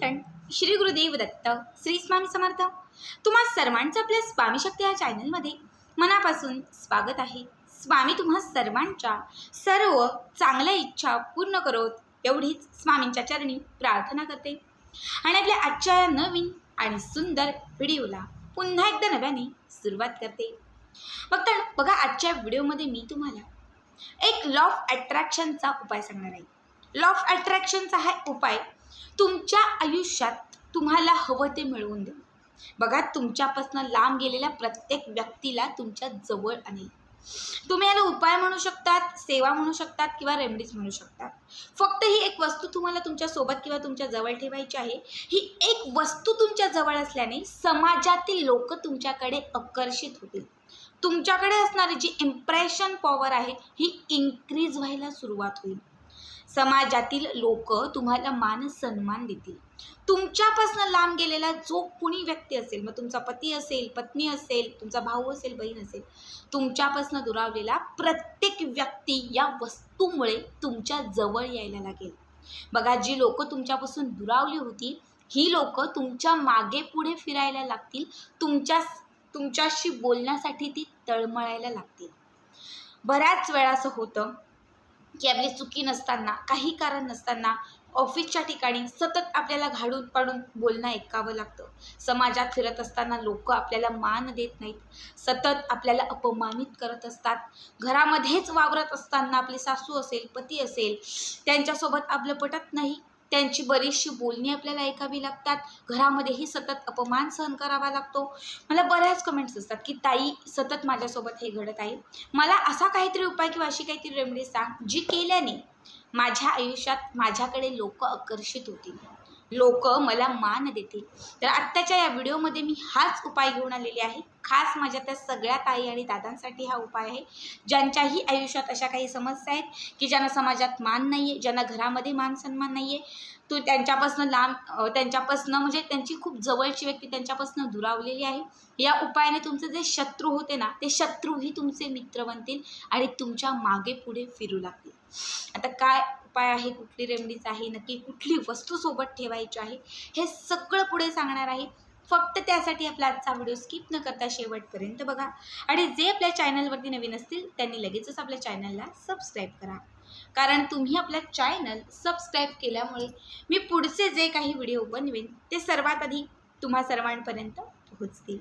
चिंतन श्री गुरुदेव दत्त श्री स्वामी समर्थ. तुम्हा सर्वांचं आपल्या स्वामी शक्ती या चॅनलमध्ये मनापासून स्वागत आहे. स्वामी तुम्हा सर्वांच्या सर्व चांगल्या इच्छा पूर्ण करोत एवढीच स्वामींच्या चरणी प्रार्थना करते. आणि आपल्या आजच्या या नवीन आणि सुंदर व्हिडिओला पुन्हा एकदा नव्याने सुरुवात करते. बघता बघा आजच्या व्हिडिओमध्ये मी तुम्हाला एक लॉ ऑफ अट्रॅक्शनचा उपाय सांगणार आहे. लॉ ऑफ अट्रॅक्शनचा हा उपाय तुमच्या आयुष्यात तुम्हाला हवं ते मिळवून देईल बघा तुमच्यापासून लांब गेलेल्या प्रत्येक व्यक्तीला तुमच्या जवळ आणेल. तुम्ही याला उपाय म्हणू शकतात सेवा म्हणू शकतात किंवा रेमडीज म्हणू शकतात. फक्त ही एक वस्तू तुम्हाला तुमच्यासोबत किंवा तुमच्या जवळ ठेवायची आहे. ही एक वस्तू तुमच्या जवळ असल्याने समाजातील लोक तुमच्याकडे आकर्षित होतील. तुमच्याकडे असणारी जी इम्प्रेशन पॉवर आहे ही इन्क्रीज व्हायला सुरुवात होईल. समाजातील लोक तुम्हाला मान सन्मान देतील. तुमच्यापासून लांब गेलेला जो कुणी व्यक्ती असेल मग तुमचा पती असेल पत्नी असेल तुमचा भाऊ असेल बहीण असेल तुमच्यापासून दुरावलेला प्रत्येक व्यक्ती या वस्तूमुळे तुमच्या जवळ यायला लागेल. बघा जी लोक तुमच्यापासून दुरावली होती ही लोक तुमच्या मागे पुढे फिरायला लागतील तुमच्या तुमच्याशी बोलण्यासाठी ती तळमळायला लागतील. बऱ्याच वेळा असं होतं की आपली चुकी नसताना काही कारण नसताना ऑफिसच्या ठिकाणी सतत आपल्याला घाडून पाडून बोलणं ऐकावं लागतं. समाजात फिरत असताना लोक आपल्याला मान देत नाहीत. सतत आपल्याला अपमानित करत असतात. घरामध्येच वावरत असताना आपली सासू असेल पती असेल त्यांच्यासोबत आपलं पटत नाही. त्यांची बरीचशी बोलणी आपल्याला ऐकावी लागतात. घरामध्येही सतत अपमान सहन करावा लागतो. मला बऱ्याच कमेंट्स असतात की ताई सतत माझ्यासोबत हे घडत आहे. मला असा काहीतरी उपाय किंवा अशी काहीतरी रेमेडी सांग जी केल्याने माझ्या आयुष्यात माझ्याकडे लोक आकर्षित होतील. लोक मला मान देतील. तर आत्ताच्या या व्हिडिओमध्ये मी हाच उपाय घेऊन आलेले आहे. खास माझ्या त्या सगळ्या ताई आणि दादांसाठी हा उपाय आहे. ज्यांच्याही आयुष्यात अशा काही समस्या आहेत की ज्यांना समाजात मान नाही आहे ज्यांना घरामध्ये मान सन्मान नाही आहे तो त्यांच्यापासून लांब त्यांच्यापासून म्हणजे त्यांची खूप जवळची व्यक्ती त्यांच्यापासून दुरावलेली आहे. या उपायाने तुमचे जे शत्रू होते ना ते शत्रूही तुमचे मित्र बनतील आणि तुमच्या मागे पुढे फिरू लागतील. आता काय उपाय आहे कुठली रेमडीज आहे नक्की कुठली वस्तू सोबत ठेवायची आहे हे सगळं पुढे सांगणार आहे. फक्त त्यासाठी आपला आजचा व्हिडिओ स्किप न करता शेवटपर्यंत बघा. आणि जे आपल्या चॅनलवरती नवीन असतील त्यांनी लगेचच आपल्या चॅनलला सबस्क्राईब करा. कारण तुम्ही आपला चॅनल सबस्क्राईब केल्यामुळे मी पुढचे जे काही व्हिडिओ बनवेन ते सर्वात आधी तुम्हा सर्वांपर्यंत पोहोचतील.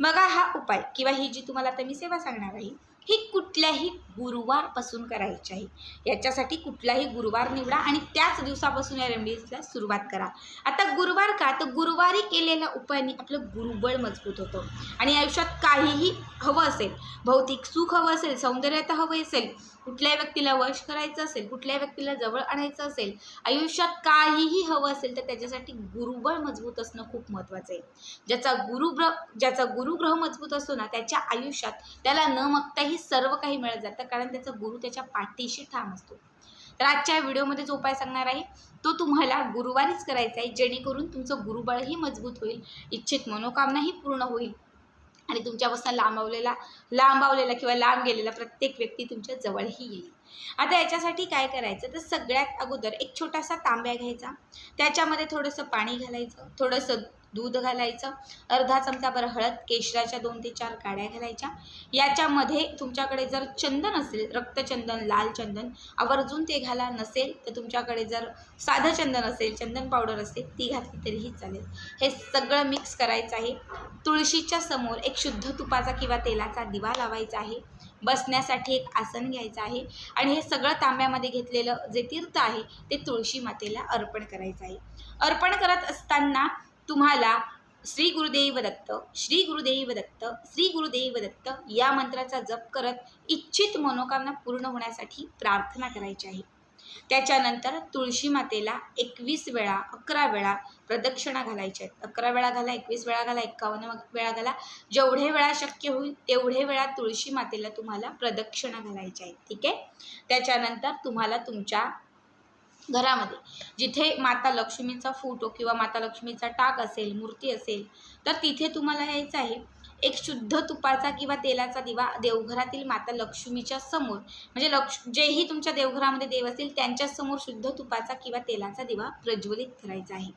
बघा हा उपाय किंवा ही जी तुम्हाला आता मी सेवा सांगणार आहे ही कुठल्याही गुरुवारपासून करायची आहे. याच्यासाठी कुठलाही गुरुवार निवडा आणि त्याच दिवसापासून या रेमडीजला सुरुवात करा. आता गुरुवार का? तर गुरुवारी केलेल्या उपायाने आपलं गुरुबळ मजबूत होतं. आणि आयुष्यात काहीही हवं असेल भौतिक सुख हवं असेल सौंदर्यता हवं असेल कुठल्याही व्यक्तीला वश करायचं असेल कुठल्याही व्यक्तीला जवळ आणायचं असेल आयुष्यात काहीही हवं असेल तर त्याच्यासाठी गुरुबळ मजबूत असणं खूप महत्त्वाचं आहे. ज्याचा गुरुग्रह ज्याचा गुरुग्रह मजबूत असतो ना त्याच्या आयुष्यात त्याला न मागताही सर्व काही मिळत जातं. कारण त्याचा गुरु त्याच्या पाठीशी ठाम असतो. तर आजच्या व्हिडिओमध्ये जो उपाय सांगणार आहे तो तुम्हाला गुरुवारीच करायचा आहे जेणेकरून तुमचं गुरुबळही मजबूत होईल इच्छित मनोकामनाही पूर्ण होईल. आणि तुमच्यापासून लांबवलेला लांबावलेला किंवा लांब गेलेला प्रत्येक व्यक्ती तुमच्या जवळही येईल. आता याच्यासाठी काय करायचं? तर सगळ्यात अगोदर एक छोटासा तांब्या घ्यायचा. त्याच्यामध्ये थोडंसं पाणी घालायचं थोडंसं दूध घालायचं अर्धा चमचाभर हळद केशराच्या दोन ते चार काड्या घालायच्या. याच्यामध्ये तुमच्याकडे जर चंदन असेल रक्तचंदन लाल चंदन आवर्जून ते घाला नसेल तर तुमच्याकडे जर साधं चंदन असेल चंदन पावडर असेल ती घातली तरीही चालेल. हे सगळं मिक्स करायचं आहे. तुळशीच्या समोर एक शुद्ध तुपाचा किंवा तेलाचा दिवा लावायचा आहे. बसण्यासाठी एक आसन घ्यायचं आहे. आणि हे सगळं तांब्यामध्ये घेतलेलं जे तीर्थ आहे ते तुळशी मातेला अर्पण करायचं आहे. अर्पण करत असताना तुम्हाला श्री गुरुदेव दत्त श्री गुरुदेव दत्त श्री गुरुदेव दत्त या मंत्राचा जप करत इच्छित मनोकामना पूर्ण होण्यासाठी प्रार्थना करायची आहे. त्याच्यानंतर तुळशी मातेला एकवीस वेळा अकरा वेळा प्रदक्षिणा घालायच्या आहेत. अकरा वेळा घाला एकवीस वेळा घाला एक्कावन्न वेळा घाला. जेवढे वेळा शक्य होईल तेवढे वेळा तुळशी मातेला तुम्हाला प्रदक्षिणा घालायच्या आहेत. ठीक आहे? त्याच्यानंतर तुम्हाला तुमच्या घरामध्ये. जिथे माता लक्ष्मीचा फोटो किंवा माता लक्ष्मीचा टाक असेल मूर्ती असेल तर तिथे तुम्हाला यायचं आहे. एक शुद्ध तुपाचा किंवा तेलाचा दिवा देवघरातील माता लक्ष्मीच्या समोर. म्हणजे लक्ष जेही तुमच्या देवघरामध्ये देव असतील त्यांच्यासमोर शुद्ध तुपाचा किंवा तेलाचा दिवा प्रज्वलित करायचा आहे.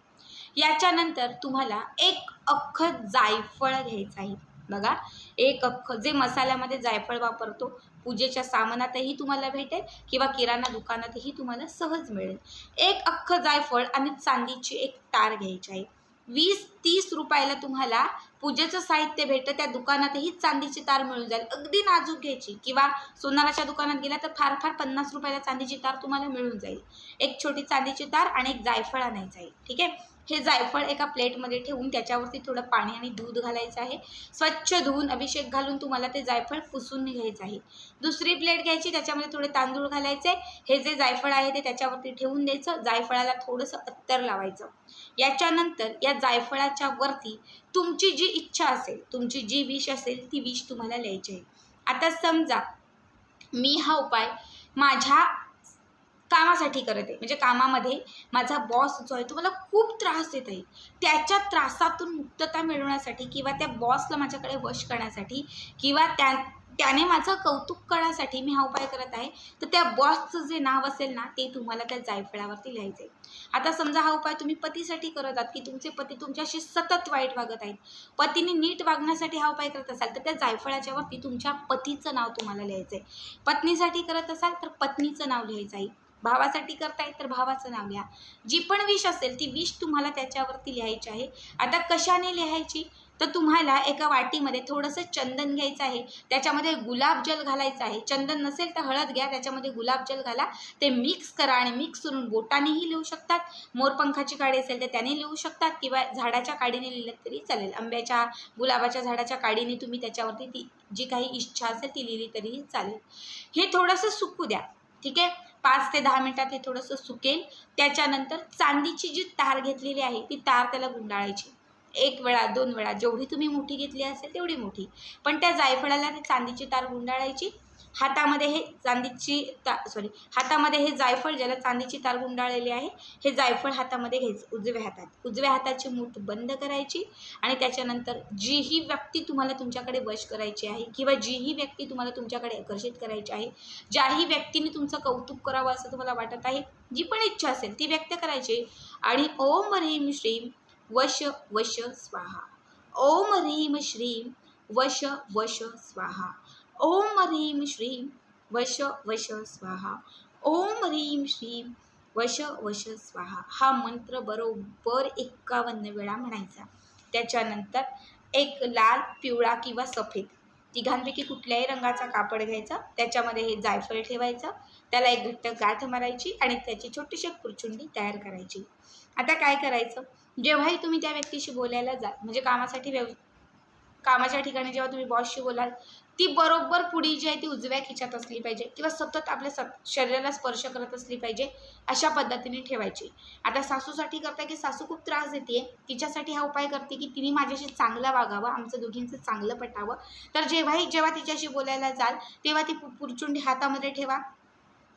याच्यानंतर तुम्हाला एक अख्खं जायफळ घ्यायचं आहे. बघा. एक अख्ख जे मसाल्यामध्ये जायफळ वापरतो पूजेच्या सामानातही तुम्हाला भेटेल किंवा किराणा दुकानातही तुम्हाला सहज मिळेल. एक अख्खं जायफळ आणि चांदीची एक तार घ्यायची आहे. वीस तीस रुपयाला तुम्हाला पूजेचं साहित्य भेटतं त्या दुकानातही चांदीची तार मिळून जाईल. अगदी नाजूक घ्यायची किंवा सोनाराच्या दुकानात गेला तर फार फार पन्नास रुपयाला चांदीची तार तुम्हाला मिळून जाईल. एक छोटी चांदीची तार आणि एक जायफळ आणायचं आहे. ठीक आहे? हे जायफळ एका प्लेटमध्ये ठेवून त्याच्यावरती थोडं पाणी आणि दूध घालायचं आहे. स्वच्छ धुवून अभिषेक घालून तुम्हाला ते जायफळ पुसून घ्यायचं आहे. दुसरी प्लेट घ्यायची त्याच्यामध्ये थोडे तांदूळ घालायचे. हे जे जायफळ आहे ते त्याच्यावरती ठेवून द्यायचं. जायफळाला थोडंसं अत्तर लावायचं. याच्यानंतर या जायफळाच्या वरती तुमची जी इच्छा असेल तुमची जी विष असेल ती विष तुम्हाला लिहायची आहे. आता समजा मी हा उपाय माझ्या कामासाठी करत आहे. म्हणजे कामामध्ये माझा बॉस जो आहे तो मला खूप त्रास देत आहे. त्याच्या त्रासातून मुक्तता मिळवण्यासाठी किंवा त्या बॉसला माझ्याकडे वश करण्यासाठी किंवा त्या त्याने माझं कौतुक करण्यासाठी मी हा उपाय करत आहे तर त्या बॉसचं जे नाव असेल ना ते तुम्हाला त्या जायफळावरती लिहायचं आहे आता समजा हा उपाय तुम्ही पतीसाठी करत आहात की तुमचे पती तुमच्याशी सतत वाईट वागत आहेत. पतीने नीट वागण्यासाठी हा उपाय करत असाल तर त्या जायफळाच्या वरती तुमच्या पतीचं नाव तुम्हाला लिहायचं आहे पत्नीसाठी करत असाल तर पत्नीचं नाव लिहायचं आहे भावासाठी करताय तर भावाचं नाव लिहा जी पण विष असेल ती विष तुम्हाला त्याच्यावरती लिहायची आहे. आता कशाने लिहायची? तर तुम्हाला एका वाटीमध्ये थोडंसं चंदन घ्यायचं आहे. त्याच्यामध्ये गुलाबजल घालायचं आहे. चंदन नसेल तर हळद घ्या. त्याच्यामध्ये गुलाबजल घाला. ते मिक्स करा आणि मिक्स करून बोटानेही लिहू शकतात. मोरपंखाची काडी असेल तर त्याने लिहू शकतात. किंवा झाडाच्या काडीने लिहिलं तरी चालेल. आंब्याच्या गुलाबाच्या झाडाच्या काडीने तुम्ही त्याच्यावरती ती जी काही इच्छा असेल ती लिहिली तरीही चालेल. हे थोडंसं सुकू द्या. ठीक आहे? पाच ते दहा मिनटात हे थोडंसं सुकेल. त्याच्यानंतर चांदीची जी तार घेतलेली आहे ती तार त्याला गुंडाळायची. एक वेळा दोन वेळा जेवढी तुम्ही मोठी घेतली असेल तेवढी मोठी. पण त्या जायफळाला ती चांदीची तार गुंडाळायची. हातामध्ये हे चांदीची ता सॉरी हातामध्ये हे जायफळ ज्याला चांदीची तार गुंडाळलेली आहे हे जायफळ हातामध्ये घ्यायचं उजव्या हातात. उजव्या हाताची मूठ बंद करायची आणि त्याच्यानंतर जी ही व्यक्ती तुम्हाला तुमच्याकडे वश करायची आहे किंवा जी ही व्यक्ती तुम्हाला तुमच्याकडे आकर्षित करायची आहे ज्याही व्यक्तीने तुमचं कौतुक करावं असं तुम्हाला वाटत आहे जी पण इच्छा असेल ती व्यक्त करायची. आणि ओम ह्रीम श्रीम वश वश स्वाहा. ओम ह्रीम श्रीम वश वश स्वाहा. ओम ह्रीं श्रीम वश वश स्वाहा. ओम ह्रीं श्रीम वश वश स्वाहा. हा मंत्र बरोबर एक्कावन्न वेळा म्हणायचा. त्याच्यानंतर एक लाल पिवळा किंवा सफेद. तिघांपैकी कुठल्याही रंगाचा कापड घ्यायचा. त्याच्यामध्ये हे जायफळ ठेवायचं. त्याला एक घट्ट गाठ मारायची आणि त्याची छोटीशी पुरचुंडी तयार करायची. आता काय करायचं? जेव्हाही तुम्ही त्या व्यक्तीशी बोलायला जा म्हणजे कामासाठी व्यव कामाच्या ठिकाणी जेव्हा तुम्ही बॉसशी बोलाल ती बरोबर पुढी जी आहे ती उजव्या खिच्यात असली पाहिजे किंवा सतत आपल्या सत शरीराला स्पर्श करत असली पाहिजे अशा पद्धतीने ठेवायची. आता सासूसाठी करता की सासू खूप त्रास देते तिच्यासाठी हा उपाय करते की तिने माझ्याशी चांगलं वागावं आमचं दोघींचं चांगलं पटावं. तर जेव्हाही जेव्हा तिच्याशी बोलायला जाल तेव्हा ती पु- पुरचुंडी हातामध्ये ठेवा.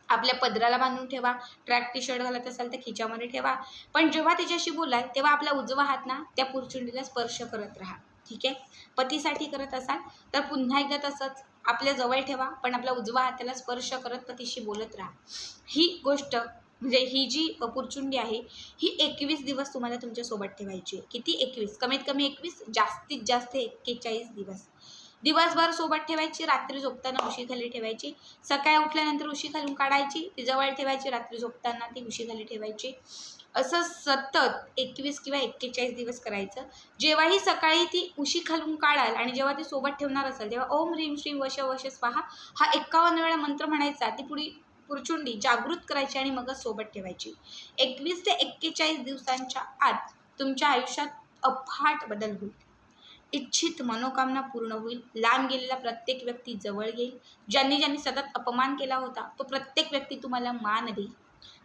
आपल्या पदराला बांधून ठेवा. ट्रॅक टी शर्ट घालत असाल तर खिच्यामध्ये ठेवा. पण जेव्हा तिच्याशी बोलाल तेव्हा आपला उजवा हात ना त्या पुरचुंडीला स्पर्श करत राहा. ठीक आहे? पतीसाठी करत असाल तर पुन्हा एकदा तसंच आपल्या जवळ ठेवा पण आपला उजवा हाताला स्पर्श करत पतीशी बोलत राहा. ही गोष्ट म्हणजे ही जी पुरचुंडी आहे ही एकवीस दिवस तुम्हाला तुमच्यासोबत ठेवायची आहे. किती एकवीस? कमीत कमी एकवीस जास्तीत जास्त एक्केचाळीस दिवस. दिवसभर सोबत ठेवायची रात्री झोपताना उशीखाली ठेवायची. सकाळी उठल्यानंतर उशी खालून काढायची ती जवळ ठेवायची रात्री झोपताना ती उशीखाली ठेवायची. असं सतत एकवीस किंवा एक्केचाळीस दिवस करायचं. जेव्हाही सकाळी ती उशी खालून काढाल आणि जेव्हा ती सोबत ठेवणार असाल तेव्हा ओम ह्रीम श्रीम वश वश स्वाहा हा एक्कावन्न वेळा मंत्र म्हणायचा. ती पुढी पुरचुंडी जागृत करायची आणि मगच सोबत ठेवायची. एकवीस ते एक्केचाळीस दिवसांच्या आत तुमच्या आयुष्यात अफाट बदल होईल. इच्छित मनोकामना पूर्ण होईल. लांब गेलेला प्रत्येक व्यक्ती जवळ येईल. ज्यांनी ज्यांनी सतत अपमान केला होता तो प्रत्येक व्यक्ती तुम्हाला मान देईल.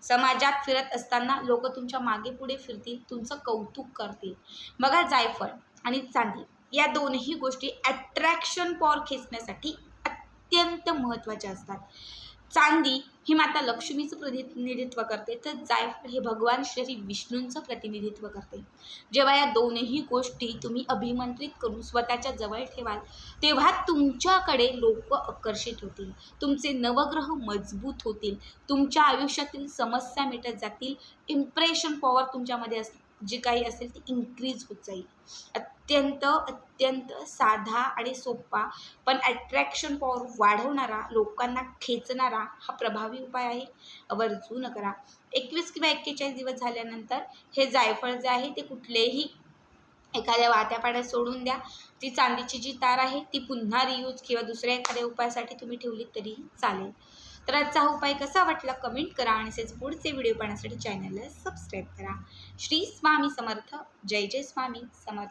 समाजात फिरत असताना लोक तुमच्या मागे पुढे फिरतील तुमचं कौतुक करतील. बघा जायफळ आणि चांदी या दोन्ही गोष्टी अट्रॅक्शन पॉवर खेचण्यासाठी अत्यंत महत्त्वाच्या असतात. चांदी ही माता लक्ष्मीचं प्रतिनिधित्व करते. तर जायफळ हे भगवान श्री विष्णूंचं प्रतिनिधित्व करते. जेव्हा या दोनही गोष्टी तुम्ही अभिमंत्रित करून स्वतःच्या जवळ ठेवाल तेव्हा तुमच्याकडे लोक आकर्षित होतील. तुमचे नवग्रह मजबूत होतील. तुमच्या आयुष्यातील समस्या मिटत जातील. इम्प्रेशन पॉवर तुमच्यामध्ये अस जी काही असेल ती इन्क्रीज होत जाईल. अत्यंत अत्यंत साधा आणि सोपा पण अट्रॅक्शन पॉवर वाढवणारा लोकांना खेचणारा हा प्रभावी उपाय आहे. आवर्जून करा. एकवीस किंवा एक्केचाळीस दिवस झाल्यानंतर हे जायफळ जे आहे ते कुठलेही एखाद्या वाहत्या पाण्यात सोडून द्या. ती चांदीची जी तार आहे ती पुन्हा रियूज किंवा दुसऱ्या एखाद्या उपायासाठी तुम्ही ठेवली तरीही चालेल. तर आजचा हा उपाय कसा वाटला कमेंट करा आणि तसेच पुढचे व्हिडिओ पाहण्यासाठी चॅनलला सबस्क्राईब करा. श्री स्वामी समर्थ. जय जय स्वामी समर्थ.